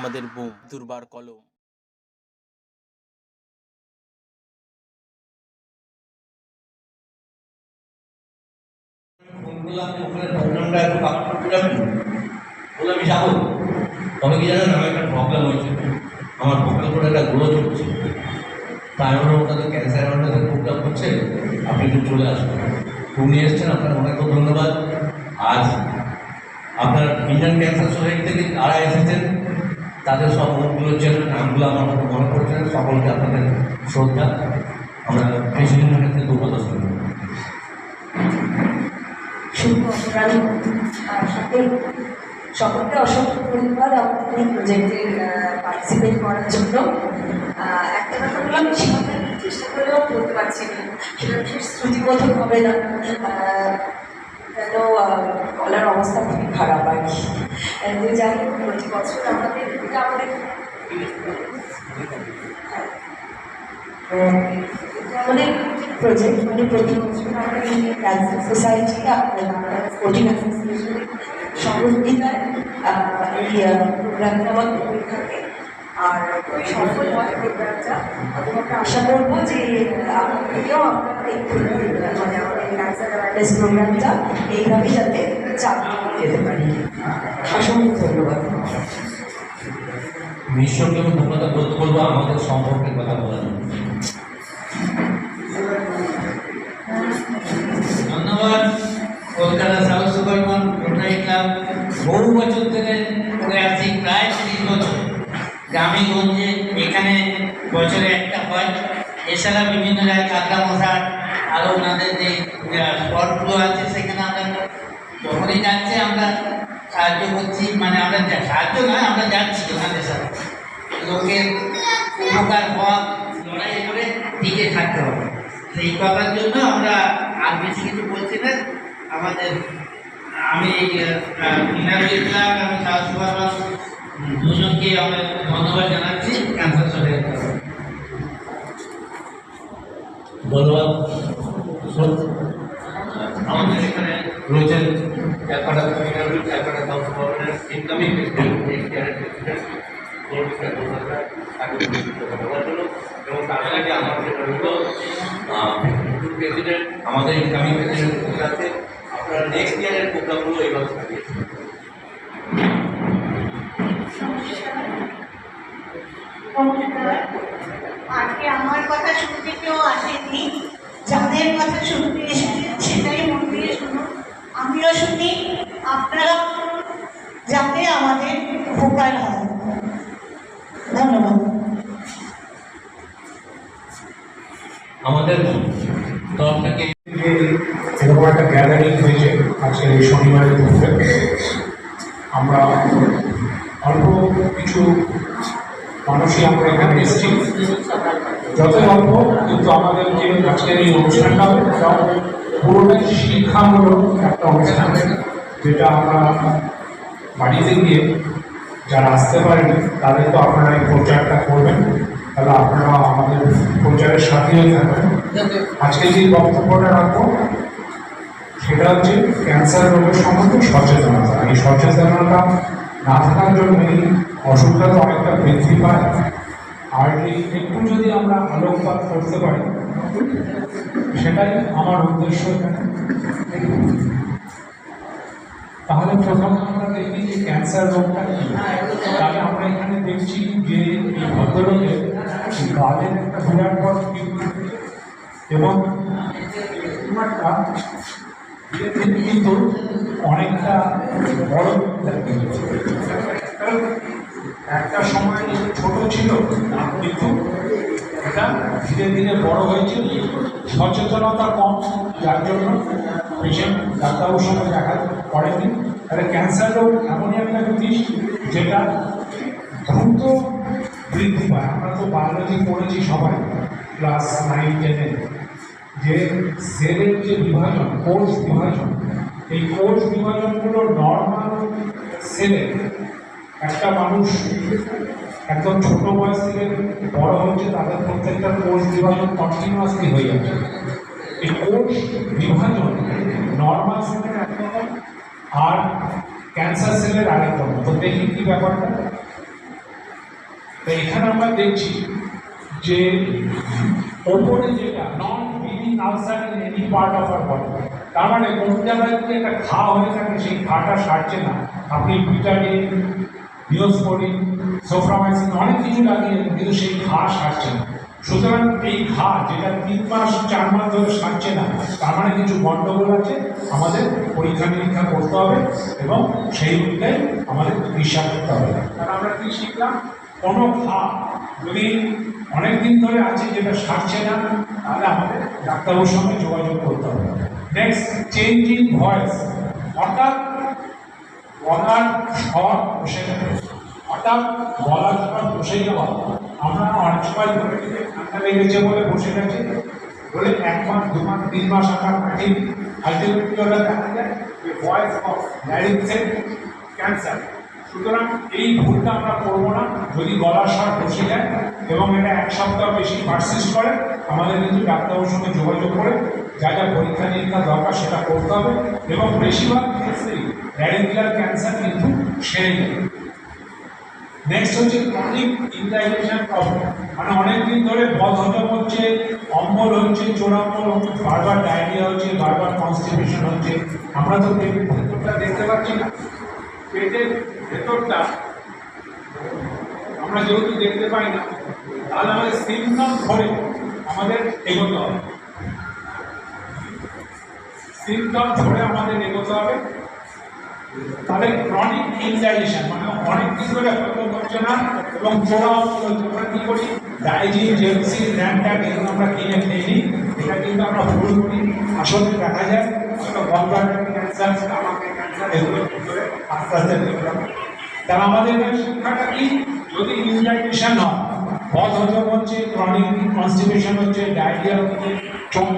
আমাদের বোম দুর্বার কলম। তবে কি জানেন, আমার একটা প্রবলেম হয়েছে আমার করে একটা গ্রোথ হচ্ছে। তাই আমরা ওখানে ক্যান্সার অ্যাওয়ারনেসের প্রোগ্রাম হচ্ছে। আপনি একটু চলে আসবেন উনি এসছেন, আপনার অনেক ধন্যবাদ। আজ আপনার ইন্ডিয়ান ক্যান্সার সোসাইটি থেকে যারা এসেছেন। তাদের মুখগুলো চেনেন নামগুলো আমার মনে করছেন সকলকে আপনাদের শ্রদ্ধা। আমরা প্রেসিডেন্টের ক্ষেত্রে দুর্গত সকলকে অসংখ্য ধন্যবাদ আমাদের এই প্রজেক্টে পার্টিসিপেট করার জন্য। একটা কথা বললাম সেভাবে চেষ্টা করলেও বলতে পারছি না। সেটা শ্রুতিবোধক হবে না। আহ, গলার অবস্থা খুবই খারাপ আর কি। তো যাই হোক প্রতি বছর আমাদের এটা আমাদের আমাদের প্রজেক্ট মানে প্রতি বছর আমরা এই ক্যান্সার সোসাইটি স্পোর্টিং অ্যাসোসিয়েশনের সহযোগিতায় এই প্রোগ্রামটা আমাদের হয়ে থাকে। আর সফল হয় প্রোগ্রামটা। এবং আশা করব যে মানে প্রোগ্রামটা এইভাবেই যাতে চালিয়ে যেতে পারি। অসংখ্য ধন্যবাদ। বিশ্বকে ধন্যবাদ বোধ করব, আমাদের সম্পর্কের কথা বলার ধন্যবাদ, Kolkata south suburban rotary club. বহু বছর ধরে করে আসছি প্রায় তিরিশ বছর গ্রামে গঞ্জে এখানে বছরে একটা হয়। এছাড়া বিভিন্ন জায়গায় কাঁকড়া মশার আরও ওনাদের যে স্পটগুলো আছে, সেখানে আমরা যখনই যাচ্ছে, আমরা সাহায্য করছি। মানে আমরা সাহায্য নয়, আমরা যাচ্ছি ওনাদের সাথে। লোকের উপকার হওয়া, লড়াই করে টিকে থাকতে হবে। সেই কথার জন্য আমরা আর বেশি কিছু বলছি না। আমাদের, আমি সুপারবাস দুজনকে আমরা ধন্যবাদ জানাচ্ছি ক্যান্সার সোসাইটি ধন্যবাদ আমাদের এখানে রয়েছেন Calcutta কমিউনার Calcutta south government incoming president এবং তার আগে আমার যেটা হলো প্রেসিডেন্ট আমাদের ইনকামিং প্রেসিডেন্টের সাথে আপনারা নেক্সট ইয়ারের প্রোগ্রামগুলো এইভাবে আজকে আমার কথা শুনতে কেউ আসেনি। যাদের কথা শুনতে এসেছে সেটাই মন দিয়ে শুনুন। আমিও শুনি আপনারা যাতে আমাদের উপকার হয়। ধন্যবাদ। আমাদের তরফ থেকে এরকম একটা গ্যাদারিং হয়েছে আজকে এই শনিবারের দুপুরে আমরা অল্প কিছু মানুষই আমরা এখানে এসেছি। যত অল্প কিন্তু আমাদের যে আজকের এই অনুষ্ঠানটা পুরোটাই শিক্ষামূলক একটা অনুষ্ঠান, যেটা আমরা বাড়িতে গিয়ে যারা আসতে পারেনি, তাদের তো আপনারা এই প্রচারটা করবেন। তাহলে আপনারা আমাদের প্রচারের সাথেই থাকবেন। আজকে যে বক্তব্যটা রাখব, সেটা হচ্ছে ক্যান্সার রোগের সম্বন্ধে সচেতনতা। এই সচেতনতা না থাকার জন্য এই অসুখটা তো অনেকটা বৃদ্ধি পায় আর একটু যদি আমরা আলোকপাত করতে পারি, সেটাই আমার উদ্দেশ্য। তাহলে প্রথমে আমরা দেখি যে ক্যান্সার রোগটা কি। তাহলে আমরা এখানে দেখছি যে এই ভদ্রলোকের গালের একটা বিরাট বড় এবং কিন্তু অনেকটা বড় হচ্ছে। কারণ একটা সময় ছোট ছিল কিন্তু এটা ধীরে ধীরে বড় হয়েছে সচেতনতা কম, যার জন্য পেশেন্ট ডাক্তারবাবুর সঙ্গে দেখা করেনি তাহলে ক্যান্সার রোগ এমনই একটা জিনিস যেটা দ্রুত বৃদ্ধি পায় আমরা তো বায়োলজি পড়েছি সবাই ক্লাস নাইন টেনে যে সেলের যে বিভাজন কোর্স বিভাজন এই কোষ বিভাজনগুলো নর্মাল সেলে একটা মানুষ একদম ছোট বয়স থেকে বড় হচ্ছে তাদের প্রত্যেকটা কোষ বিভাজন কন্টিনিউয়াসলি হয়ে যাচ্ছে। এই কোষ বিভাজন নর্মাল সেলের একরকম আর ক্যান্সার সেলের আরেক রকম তো দেখি কি ব্যাপারটা। তো এখানে আমরা দেখছি যে ওপরে যেটা non bleeding ulcer in any part of our body তার মানে জায়গায় যদি একটা ঘা হয়ে থাকে, সেই ঘাটা সারছে না। আপনি ভিটামিন নিওস্পোরিন, সোফ্রামাইসিন, অনেক কিছু লাগিয়ে কিন্তু সেই ঘা সারছে না। সুতরাং এই ঘা যেটা তিন মাস, চার মাস ধরে সারছে না, তার মানে কিছু গন্ডগোল আছে, আমাদের পরীক্ষা নিরীক্ষা করতে হবে এবং সেই অনুযায়ী আমাদের চিকিৎসা করতে হবে। কারণ আমরা কি শিখলাম? কোনো ঘা যদি অনেক দিন ধরে আছে যেটা সারছে না, তাহলে আমাদের ডাক্তারবাবুর সঙ্গে যোগাযোগ করতে হবে। নেক্সট চেঞ্জ ভয়েস হঠাৎ গলার স্বর বসে যাবে হঠাৎ গলার স্বর বসে যাওয়া আমরা অনেক সময় ধরে ঠান্ডা লেগেছে বলে বসে গেছে। বলে এক মাস, দু মাস, তিন মাস আমরা কাটিয়ে আলটিমেটলি ওরা দেখা যায় যে ভয়েস অফ ল্যারিক্সের ক্যান্সার সুতরাং এই ভুলটা আমরা করব না। যদি গলার স্বর বসে যায় এবং এটা এক সপ্তাহ বেশি পারসিস্ট করে, আমাদের কিন্তু ডাক্তারবাবুর সঙ্গে যোগাযোগ করে যা যা পরীক্ষা নিরীক্ষা দরকার সেটা করতে হবে এবং বেশিরভাগ ক্ষেত্রেই র্যাডিকুলার ক্যান্সার কিন্তু সেরে যায় নেক্সট হচ্ছে ক্রনিক ইনডাইজেশন প্রবলেম মানে অনেকদিন ধরে বদ হজম হচ্ছে, অম্বল হচ্ছে চোরাম্বল হচ্ছে, বারবার ডায়রিয়া হচ্ছে, বারবার কনস্টিপেশন হচ্ছে। আমরা তো পেটের ভেতরটা দেখতে পাচ্ছি না। পেটের ভেতরটা আমরা যেহেতু দেখতে পাই না, তাহলে আমাদের সিমটম ধরে আমাদের এগোতে হবে। সিমটম ধরে আমাদের এগোতে হবে। তাদের ক্রনিক ইনডাইজেশন মানে অনেক ধরে হজম হচ্ছে না এবং হচ্ছে আমরা কি করি? ডাইজিন জেমসি র্যান্ড্যাক এগুলো আমরা কিনে খেয়ে নিই। এটা কিন্তু আমরা ভুল করি। আসলে দেখা যায় হয়তো গলব্লাডার ক্যান্সার আমাকে ক্যান্সার এগুলো আস্তে আস্তে তাহলে আমাদের শিক্ষাটা কি? যদি ইনডাইজেশন হয় বদ হজম হচ্ছে ক্রনিক কনস্টিপেশন হচ্ছে ডায়রিয়া হচ্ছে, চোখ